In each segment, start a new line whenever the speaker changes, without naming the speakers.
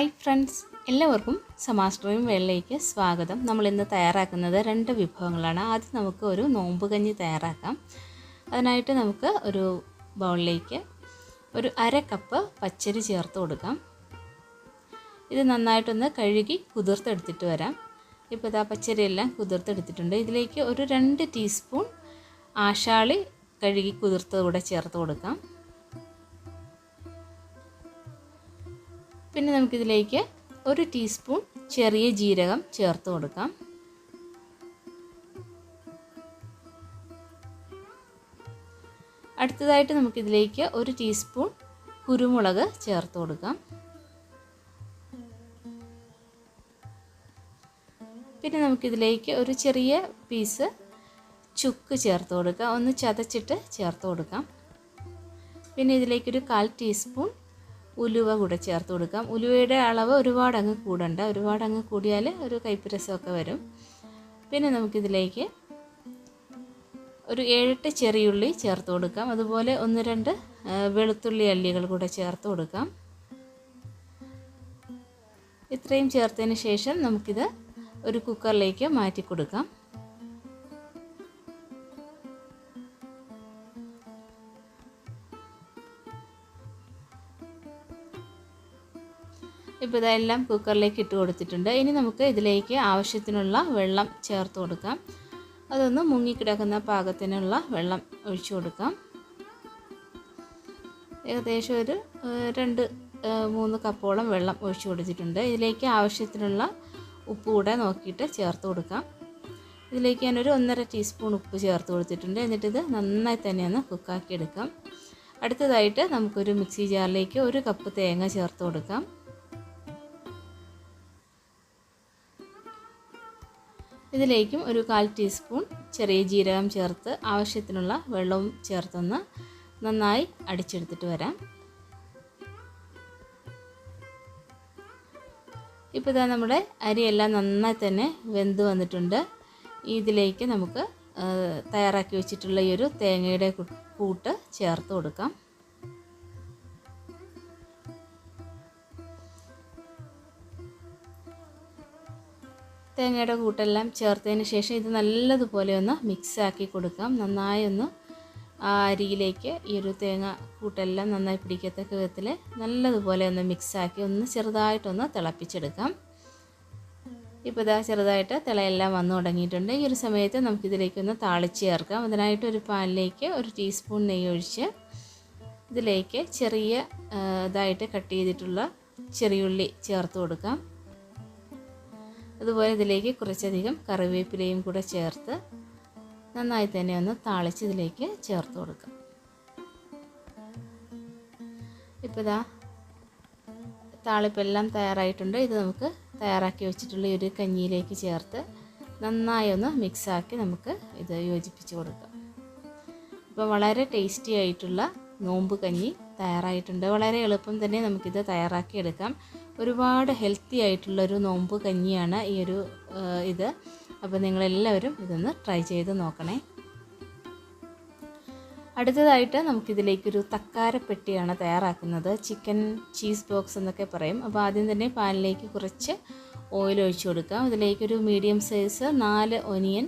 Hi friends. എല്ലാവർക്കും സമാസ്ട്രീം വെള്ളയിലേക്ക് സ്വാഗതം. നമ്മൾ ഇന്ന് തയ്യാറാക്കുന്നത് രണ്ട് വിഭവങ്ങളാണ്. ആദ്യം നമുക്ക് ഒരു നോമ്പ് കഞ്ഞി തയ്യാറാക്കാം. അതിനായിട്ട് നമുക്ക് ഒരു ബൗളിലേക്ക് ഒരു അര കപ്പ് പച്ചരി ചേർത്ത് കൊടുക്കാം. ഇത് നന്നായിട്ടൊന്ന് കഴുകി കുതിർത്തെടുത്തിട്ട് വരാം. ഇപ്പോൾ ഇതാ പച്ചരിയെല്ലാം കുതിർത്തെടുത്തിട്ടുണ്ട്. ഇതിലേക്ക് ഒരു രണ്ട് ടീസ്പൂൺ ആഷാളി കഴുകി കുതിർത്തത് കൂടെ ചേർത്ത് കൊടുക്കാം. പിന്നെ നമുക്കിതിലേക്ക് ഒരു ടീസ്പൂൺ ചെറിയ ജീരകം ചേർത്ത് കൊടുക്കാം. അടുത്തതായിട്ട് നമുക്കിതിലേക്ക് ഒരു ടീസ്പൂൺ കുരുമുളക് ചേർത്ത് കൊടുക്കാം. പിന്നെ നമുക്കിതിലേക്ക് ഒരു ചെറിയ പീസ് ചുക്ക് ചേർത്ത് കൊടുക്കാം. ഒന്ന് ചതച്ചിട്ട് ചേർത്ത് കൊടുക്കാം. പിന്നെ ഇതിലേക്കൊരു കാൽ ടീസ്പൂൺ ഉലുവ കൂടെ ചേർത്ത് കൊടുക്കാം. ഉലുവയുടെ അളവ് ഒരുപാട് അങ്ങ് കൂടണ്ട. ഒരുപാട് അങ്ങ് കൂടിയാൽ ഒരു കയ്പ്പ് രസമൊക്കെ വരും. പിന്നെ നമുക്കിതിലേക്ക് ഒരു ഏഴെട്ട് ചെറിയുള്ളി ചേർത്ത് കൊടുക്കാം. അതുപോലെ ഒന്ന് രണ്ട് വെളുത്തുള്ളി അല്ലികൾ കൂടെ ചേർത്ത് കൊടുക്കാം. ഇത്രയും ചേർത്തതിന് ശേഷം നമുക്കിത് ഒരു കുക്കറിലേക്ക് മാറ്റി കൊടുക്കാം ഇപ്പോൾ ഇതെല്ലാം കുക്കറിലേക്ക് ഇട്ട് കൊടുത്തിട്ടുണ്ട്. ഇനി നമുക്ക് ഇതിലേക്ക് ആവശ്യത്തിനുള്ള വെള്ളം ചേർത്ത് കൊടുക്കാം. അതൊന്ന് മുങ്ങിക്കിടക്കുന്ന പാകത്തിനുള്ള വെള്ളം ഒഴിച്ചു കൊടുക്കാം. ഏകദേശം ഒരു രണ്ട് മൂന്ന് കപ്പോളം വെള്ളം ഒഴിച്ചു കൊടുത്തിട്ടുണ്ട്. ഇതിലേക്ക് ആവശ്യത്തിനുള്ള ഉപ്പ് കൂടെ നോക്കിയിട്ട് ചേർത്ത് കൊടുക്കാം. ഇതിലേക്ക് ഞാനൊരു ഒന്നര ടീസ്പൂൺ ഉപ്പ് ചേർത്ത് കൊടുത്തിട്ടുണ്ട്. എന്നിട്ടിത് നന്നായി തന്നെ ഒന്ന് കുക്കാക്കി എടുക്കാം. അടുത്തതായിട്ട് നമുക്കൊരു മിക്സി ജാറിലേക്ക് ഒരു കപ്പ് തേങ്ങ ചേർത്ത് കൊടുക്കാം. ഇതിലേക്കും ഒരു കാൽ ടീസ്പൂൺ ചെറിയ ജീരകം ചേർത്ത് ആവശ്യത്തിനുള്ള വെള്ളവും ചേർത്തൊന്ന് നന്നായി അടിച്ചെടുത്തിട്ട് വരാം. ഇപ്പോൾ ഇതാ നമ്മുടെ അരിയെല്ലാം നന്നായി തന്നെ വെന്ത് വന്നിട്ടുണ്ട്. ഇതിലേക്ക് നമുക്ക് തയ്യാറാക്കി വെച്ചിട്ടുള്ള ഈ ഒരു തേങ്ങയുടെ കൂട്ട് ചേർത്ത് കൊടുക്കാം. തേങ്ങയുടെ കൂട്ടെല്ലാം ചേർത്തതിന് ശേഷം ഇത് നല്ലതുപോലെ ഒന്ന് മിക്സ് ആക്കി കൊടുക്കാം. നന്നായി ഒന്ന് ആ അരിയിലേക്ക് ഈ ഒരു തേങ്ങ കൂട്ടെല്ലാം നന്നായി പിടിക്കത്തക്ക വിധത്തിൽ നല്ലതുപോലെ ഒന്ന് മിക്സാക്കി ഒന്ന് ചെറുതായിട്ടൊന്ന് തിളപ്പിച്ചെടുക്കാം. ഇപ്പോൾ ഇതാ ചെറുതായിട്ട് തിളയെല്ലാം വന്നു തുടങ്ങിയിട്ടുണ്ട്. ഈ ഒരു സമയത്ത് നമുക്കിതിലേക്കൊന്ന് താളിച്ച് ചേർക്കാം. അതിനായിട്ട് ഒരു പാനിലേക്ക് ഒരു ടീസ്പൂൺ നെയ്യ് ഒഴിച്ച് ഇതിലേക്ക് ചെറിയ ഇതായിട്ട് കട്ട് ചെയ്തിട്ടുള്ള ചെറിയുള്ളി ചേർത്ത് കൊടുക്കാം. അതുപോലെ ഇതിലേക്ക് കുറച്ചധികം കറിവേപ്പിലയും കൂടെ ചേർത്ത് നന്നായി തന്നെ ഒന്ന് താളിച്ച് ഇതിലേക്ക് ചേർത്ത് കൊടുക്കാം. ഇപ്പോൾ ഇതാ താളിപ്പെല്ലാം തയ്യാറായിട്ടുണ്ട്. ഇത് നമുക്ക് തയ്യാറാക്കി വെച്ചിട്ടുള്ള ഒരു കഞ്ഞിയിലേക്ക് ചേർത്ത് നന്നായി ഒന്ന് മിക്സാക്കി നമുക്ക് ഇത് യോജിപ്പിച്ച് കൊടുക്കാം. ഇപ്പോൾ വളരെ ടേസ്റ്റി ആയിട്ടുള്ള നോമ്പ് കഞ്ഞി തയ്യാറായിട്ടുണ്ട്. വളരെ എളുപ്പം തന്നെ നമുക്കിത് തയ്യാറാക്കി എടുക്കാം ഒരുപാട് ഹെൽത്തി ആയിട്ടുള്ള ഒരു നോമ്പ് കഞ്ഞിയാണ് ഈ ഒരു ഇത്. അപ്പോൾ നിങ്ങളെല്ലാവരും ഇതൊന്ന് ട്രൈ ചെയ്ത് നോക്കണേ. അടുത്തതായിട്ട് നമുക്കിതിലേക്കൊരു തക്കാരപ്പെട്ടിയാണ് തയ്യാറാക്കുന്നത്. ചിക്കൻ ചീസ് ബോക്സ് എന്നൊക്കെ പറയും. അപ്പോൾ ആദ്യം തന്നെ പാനിലേക്ക് കുറച്ച് ഓയിൽ ഒഴിച്ചു കൊടുക്കാം. ഇതിലേക്കൊരു മീഡിയം സൈസ് നാല് ഒനിയൻ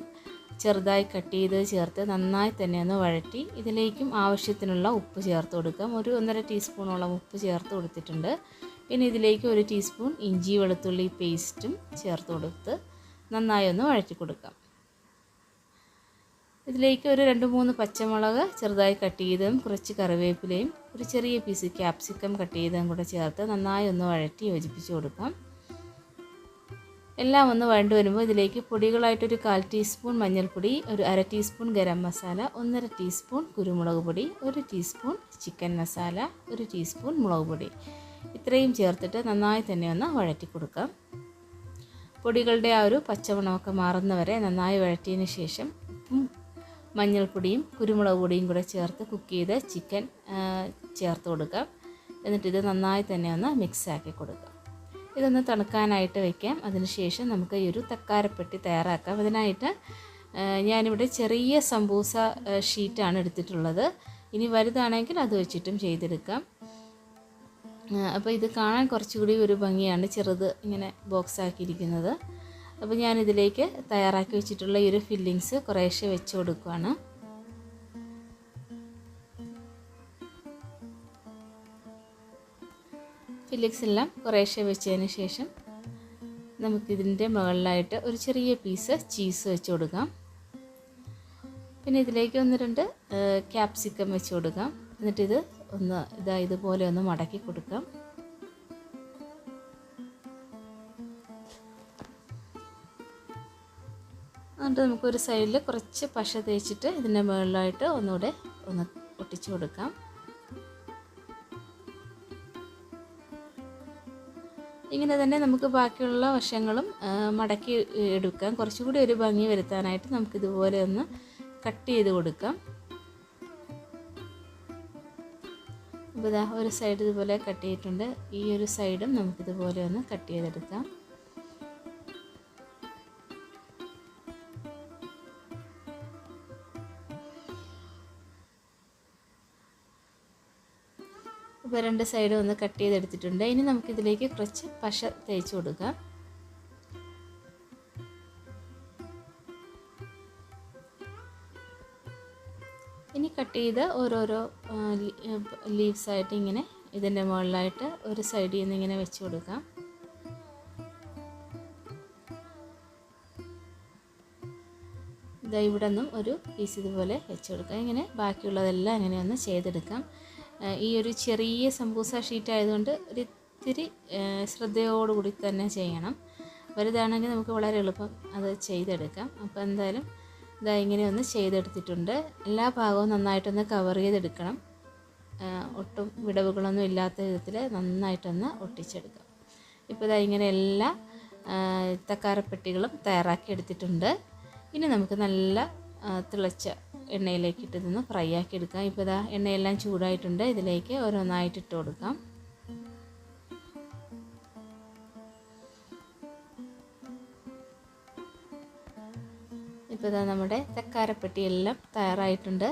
ചെറുതായി കട്ട് ചെയ്ത് ചേർത്ത് നന്നായി തന്നെ ഒന്ന് വഴറ്റി ഇതിലേക്കും ആവശ്യത്തിനുള്ള ഉപ്പ് ചേർത്ത് കൊടുക്കാം. ഒരു ഒന്നര ടീസ്പൂണോളം ഉപ്പ് ചേർത്ത് കൊടുത്തിട്ടുണ്ട്. പിന്നെ ഇതിലേക്ക് ഒരു ടീസ്പൂൺ ഇഞ്ചി വെളുത്തുള്ളി പേസ്റ്റും ചേർത്ത് കൊടുത്ത് നന്നായി ഒന്ന് വഴറ്റി കൊടുക്കാം. ഇതിലേക്ക് ഒരു രണ്ട് മൂന്ന് പച്ചമുളക് ചെറുതായി കട്ട് ചെയ്തതും കുറച്ച് കറിവേപ്പിലയും ഒരു ചെറിയ പീസ് ക്യാപ്സിക്കം കട്ട് ചെയ്തതും കൂടെ ചേർത്ത് നന്നായി ഒന്ന് വഴറ്റി യോജിപ്പിച്ച് കൊടുക്കാം. എല്ലാം ഒന്ന് വഴണ്ടു വരുമ്പോൾ ഇതിലേക്ക് പൊടികളായിട്ടൊരു കാൽ ടീസ്പൂൺ മഞ്ഞൾപ്പൊടി ഒരു അര ടീസ്പൂൺ ഗരം മസാല ഒന്നര ടീസ്പൂൺ കുരുമുളക് പൊടി ഒരു ടീസ്പൂൺ ചിക്കൻ മസാല ഒരു ടീസ്പൂൺ മുളക് പൊടി. ഇത്രയും ചേർത്തിട്ട് നന്നായി തന്നെ ഒന്ന് വഴറ്റി കൊടുക്കാം. പൊടികളുടെ ആ ഒരു പച്ചമണമൊക്കെ മാറുന്നവരെ നന്നായി വഴറ്റിയതിന് ശേഷം ഉപ്പും മഞ്ഞൾപ്പൊടിയും കുരുമുളക് പൊടിയും കൂടെ ചേർത്ത് കുക്ക് ചെയ്ത് ചിക്കൻ ചേർത്ത് കൊടുക്കാം. എന്നിട്ടിത് നന്നായി തന്നെ ഒന്ന് മിക്സാക്കി കൊടുക്കാം. ഇതൊന്ന് തണുക്കാനായിട്ട് വയ്ക്കാം അതിനുശേഷം നമുക്ക് ഈ ഒരു തക്കാരപ്പെട്ടി തയ്യാറാക്കാം. അതിനായിട്ട് ഞാനിവിടെ ചെറിയ സംബൂസ ഷീറ്റാണ് എടുത്തിട്ടുള്ളത്. ഇനി വലുതാണെങ്കിൽ അത് വെച്ചിട്ടും ചെയ്തെടുക്കാം. അപ്പോൾ ഇത് കാണാൻ കുറച്ചുകൂടി ഒരു ഭംഗിയാണ് ചെറുത് ഇങ്ങനെ ബോക്സ് ആക്കിയിരിക്കുന്നത്. അപ്പോൾ ഞാനിതിലേക്ക് തയ്യാറാക്കി വെച്ചിട്ടുള്ള ഈ ഒരു ഫില്ലിങ്സ് കുറേശ്ശെ വെച്ച് കൊടുക്കുകയാണ് ഫില്ലിങ്സ് എല്ലാം കുറേശ്ശെ വെച്ചതിന് ശേഷം നമുക്കിതിന്റെ മുകളിലായിട്ട് ഒരു ചെറിയ പീസ് ചീസ് വെച്ച് കൊടുക്കാം. പിന്നെ ഇതിലേക്ക് ഒന്ന് രണ്ട് ക്യാപ്സിക്കം വെച്ച് കൊടുക്കാം. എന്നിട്ടിത് ഒന്ന് ഇതാ ഇതുപോലെ ഒന്ന് മടക്കി കൊടുക്കാം. എന്നിട്ട് നമുക്കൊരു സൈഡിൽ കുറച്ച് പശ തേച്ചിട്ട് ഇതിന്റെ മുകളിലായിട്ട് ഒന്നുകൂടെ ഒന്ന് ഒട്ടിച്ചു കൊടുക്കാം. ഇങ്ങനെ തന്നെ നമുക്ക് ബാക്കിയുള്ള വശങ്ങളും മടക്കി എടുക്കാം. കുറച്ചുകൂടി ഒരു ഭംഗി വരുത്താനായിട്ട് നമുക്കിതുപോലെ ഒന്ന് കട്ട് ചെയ്ത് കൊടുക്കാം. അപ്പോൾ ഇതാ ഒരു സൈഡ് ഇതുപോലെ കട്ട് ചെയ്തിട്ടുണ്ട്. ഈ ഒരു സൈഡും നമുക്കിതുപോലെ ഒന്ന് കട്ട് ചെയ്തെടുക്കാം. ഇപ്പോൾ രണ്ട് സൈഡും ഒന്ന് കട്ട് ചെയ്തെടുത്തിട്ടുണ്ട്. ഇനി നമുക്കിതിലേക്ക് കുറച്ച് പശ തേച്ച് കൊടുക്കാം. ഇനി കട്ട് ചെയ്ത് ഓരോരോ ലീവ്സായിട്ട് ഇങ്ങനെ ഇതിന്റെ മുകളിലായിട്ട് ഒരു സൈഡിൽ നിന്ന് ഇങ്ങനെ വെച്ച് കൊടുക്കാം. ഇതാ ഇവിടെ നിന്നും ഒരു പീസ് ഇതുപോലെ വെച്ച് കൊടുക്കാം. ഇങ്ങനെ ബാക്കിയുള്ളതെല്ലാം ഇങ്ങനെ ഒന്ന് ചെയ്തെടുക്കാം. ഈ ഒരു ചെറിയ സമ്പൂസ ഷീറ്റ് ആയതുകൊണ്ട് ഒരു ഇത്തിരി ശ്രദ്ധയോടുകൂടി തന്നെ ചെയ്യണം. വലുതാണെങ്കിൽ നമുക്ക് വളരെ എളുപ്പം അത് ചെയ്തെടുക്കാം. അപ്പോൾ എന്തായാലും ഇതാ ഇങ്ങനെ ഒന്ന് ചെയ്തെടുത്തിട്ടുണ്ട്. എല്ലാ ഭാഗവും നന്നായിട്ടൊന്ന് കവർ ചെയ്തെടുക്കണം. ഒട്ടും വിടവുകളൊന്നും ഇല്ലാത്ത വിധത്തിൽ നന്നായിട്ടൊന്ന് ഒട്ടിച്ചെടുക്കാം. ഇപ്പോൾ ഇതാ ഇങ്ങനെ എല്ലാ തക്കാരപ്പെട്ടികളും തയ്യാറാക്കി എടുത്തിട്ടുണ്ട്. ഇനി നമുക്ക് നല്ല തിളച്ച എണ്ണയിലേക്ക് ഇട്ട് നിന്ന് ഫ്രൈ ആക്കി എടുക്കാം. ഇപ്പോൾ ഇതാ എണ്ണയെല്ലാം ചൂടായിട്ടുണ്ട്. ഇതിലേക്ക് ഓരോന്നായിട്ട് ഇട്ട് കൊടുക്കാം. ഇപ്പോൾ ഇതാ നമ്മുടെ ചക്കാരപ്പെട്ടിയെല്ലാം തയ്യാറായിട്ടുണ്ട്.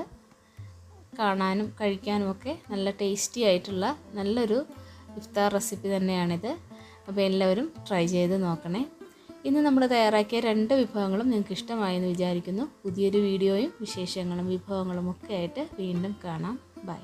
കാണാനും കഴിക്കാനും ഒക്കെ നല്ല ടേസ്റ്റി ആയിട്ടുള്ള നല്ലൊരു ഇഫ്താർ റെസിപ്പി തന്നെയാണിത്. അപ്പോൾ എല്ലാവരും ട്രൈ ചെയ്ത് നോക്കണേ. ഇന്ന് നമ്മൾ തയ്യാറാക്കിയ രണ്ട് വിഭവങ്ങളും നിങ്ങൾക്ക് ഇഷ്ടമായെന്ന് വിചാരിക്കുന്നു. പുതിയൊരു വീഡിയോയും വിശേഷങ്ങളും വിഭവങ്ങളും ഒക്കെ ആയിട്ട് വീണ്ടും കാണാം. ബൈ